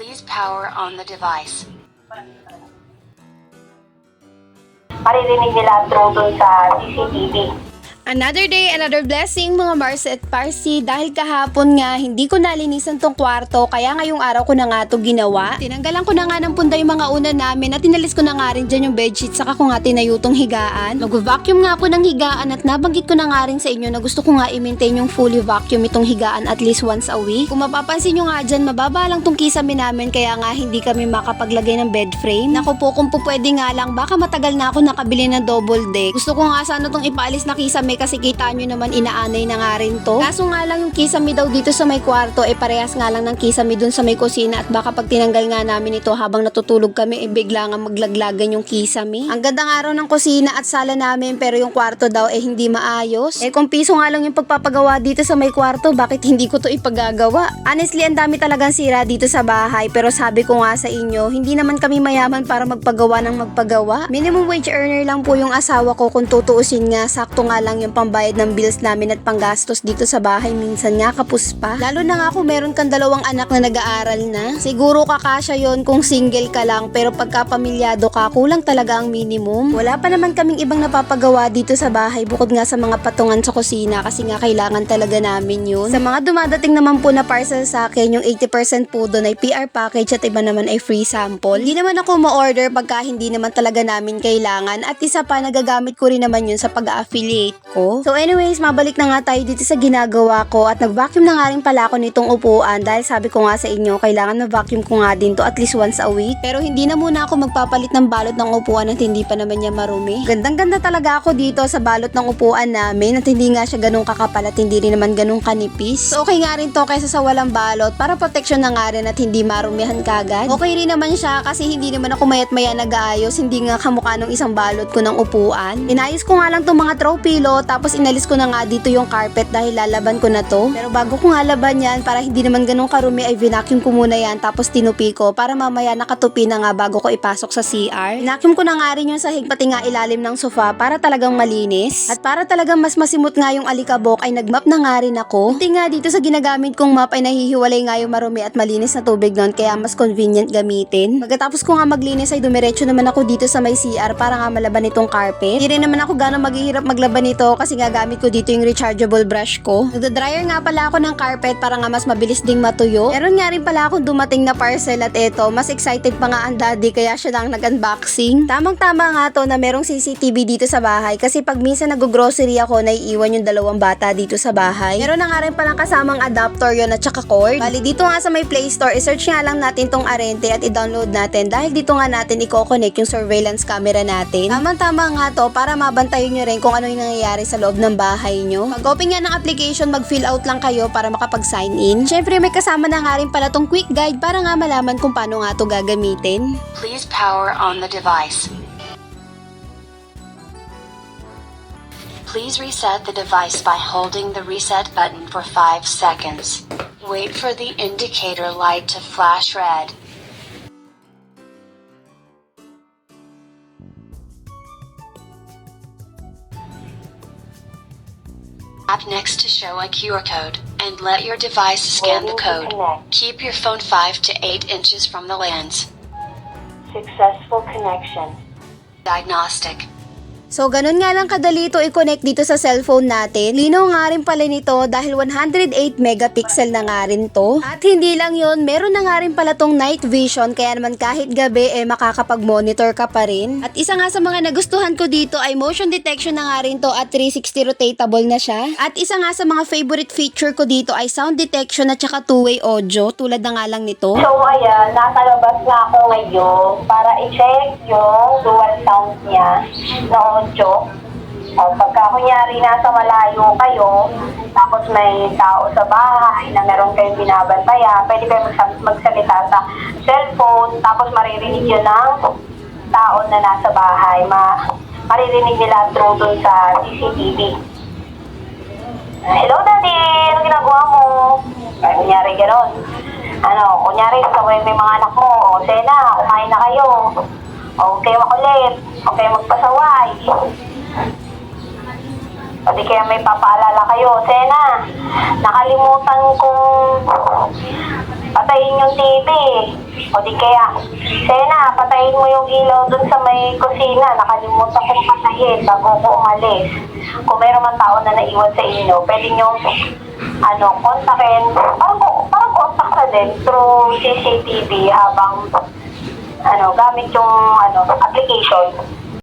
Please power on the device. maririnig nila through dun sa CCTV. Another day, another blessing mga Mars at Parsi dahil kahapon nga hindi ko nalinisan tong kwarto kaya ngayong araw ko na nga to ginawa. Tinanggalan ko na nga ng punda yung mga una namin at tinalis ko na nga rin dyan yung bedsheet saka ko nga tinayo tong higaan. Mag-vacuum nga ako ng higaan at nabanggit ko na nga rin sa inyo na gusto ko nga i-maintain yung fully vacuum itong higaan at least once a week. Kung mapapansin nyo nga dyan, mababa lang tong kisame namin kaya nga hindi kami makapaglagay ng bed frame. Naku po, kung po pwede nga lang, baka matagal na ako nakabili ng double deck. Gusto ko nga sana tong ipaalis na kisame kasi kita nyo naman inaanay na nga rin to. Kaso nga lang yung kisame daw dito sa may kwarto eh parehas nga lang ng kisame dun sa may kusina at baka pag tinanggal nga namin ito habang natutulog kami eh bigla nga maglaglagan yung kisame. Ang ganda nga raw ng kusina at sala namin pero yung kwarto daw eh hindi maayos. Eh kung piso nga lang yung pagpapagawa dito sa may kwarto bakit hindi ko to ipagagawa? Honestly ang dami talagang sira dito sa bahay pero sabi ko nga sa inyo hindi naman kami mayaman para magpagawa ng magpagawa. Minimum wage earner lang po yung asawa ko kung tutuusin nga sakto nga lang yung pambayad ng bills namin at panggastos dito sa bahay minsan nga kapus pa. Lalo na nga kung meron kang dalawang anak na nag-aaral na. Siguro kakasya yon kung single ka lang pero pagka pamilyado ka kulang talaga ang minimum. Wala pa naman kaming ibang napapagawa dito sa bahay bukod nga sa mga patungan sa kusina kasi nga kailangan talaga namin yun. Sa mga dumadating naman po na parcel sa akin yung 80% po doon ay PR package at iba naman ay free sample. Hindi naman ako ma-order pagka hindi naman talaga namin kailangan at isa pa nagagamit ko rin naman yun sa pag-affiliate ko. So anyways, mabalik na nga tayo dito sa ginagawa ko at nag-vacuum na nga rin pala ako nitong upuan dahil sabi ko nga sa inyo, kailangan na-vacuum ko nga din to at least once a week. Pero hindi na muna ako magpapalit ng balot ng upuan at hindi pa naman niya marumi. Gandang-ganda talaga ako dito sa balot ng upuan namin at hindi nga siya ganun kakapal at hindi rin naman ganun kanipis. So okay nga rin to kaysa sa walang balot para protection na nga rin at hindi marumihan kagad. Okay rin naman siya kasi hindi naman ako mayat maya nag-aayos, hindi nga kamukha ng isang balot ko ng upuan. Inayos ko nga lang tong mga throw pillow tapos inalis ko na nga dito yung carpet dahil lalaban ko na to. Pero bago ko nga laban yan para hindi naman ganun karumi ay vinacuum ko muna yan tapos tinupi ko para mamaya nakatupi na nga bago ko ipasok sa CR. Vinacuum ko na nga rin yung sahig pati nga ilalim ng sofa para talagang malinis. At para talagang mas masimot nga yung alikabok ay nagmap na nga rin ako. Buti nga dito sa ginagamit kong map ay nahihiwalay nga yung marumi at malinis na tubig nun kaya mas convenient gamitin. Pagkatapos ko nga maglinis ay dumiretso naman ako dito sa may CR para nga malaban itong carpet. Hindi naman ako gano'ng maghihirap maglaban nito kasi nga gamit ko dito yung rechargeable brush ko. Nagda-dryer nga pala ako ng carpet para nga mas mabilis ding matuyo. Meron nga rin pala akong dumating na parcel at eto, mas excited pa nga ang daddy kaya siya lang nag-unboxing. Tamang-tama nga to na merong CCTV dito sa bahay kasi pag minsan nag-grocery ako, naiiwan yung dalawang bata dito sa bahay. Meron na nga rin palang kasamang adapter yon at saka cord. Bali dito nga sa may Play Store, i-search nga lang natin tong Arente at i-download natin dahil dito nga natin i-connect yung surveillance camera natin. Tamang-tama nga to para mabantayan nyo rin kung ano yung nangyayari sa loob ng bahay nyo. Pag open nga ng application, mag-fill out lang kayo para makapag-sign in. Syempre may kasama na nga rin pala tong quick guide para nga malaman kung paano nga to gagamitin. Please power on the device. Please reset the device by holding the reset button for 5 seconds. Wait for the indicator light to flash red. Tap next to show a QR code and let your device scan the code. Keep your phone 5 to 8 inches from the lens. Successful connection. Diagnostic. So, ganun nga lang kadali ito i-connect dito sa cellphone natin. Linaw nga rin pala nito dahil 108 megapixel na nga rin to. At hindi lang yon meron na nga rin pala tong night vision kaya naman kahit gabi eh makakapag-monitor ka pa rin. At isa nga sa mga nagustuhan ko dito ay motion detection na nga rin to at 360 rotatable na siya. At isa nga sa mga favorite feature ko dito ay sound detection at saka two-way audio tulad na nga lang nito. So ayan, nasa labas na ako ngayon para i-check yung dual sound niya na audio. O, pagka kunyari nasa malayo kayo, tapos may tao sa bahay na meron kayong binabantayan, pwede kayo magsa- magsalita sa cellphone, tapos maririnig yun ng tao na nasa bahay. Ma maririnig nila through dun sa CCTV. Hello, Daddy! Ano ginagawa mo? Ay, kunyari gano'n. Ano, kunyari, sabay may mga anak mo. O, Sena, kumain na kayo. O, huwag kayo makulit. Huwag kayo O, kaya may papaalala kayo. Sena, nakalimutan kong patayin yung TV. O di kaya, Sena, patayin mo yung ilaw dun sa may kusina. Nakalimutan kong patayin bago ko umalis. Kung mayroong man tao na naiwan sa inyo, pwede nyo ano, kontakin. Parang, parang contact na din through CCTV habang ano, gamit yung ano, application.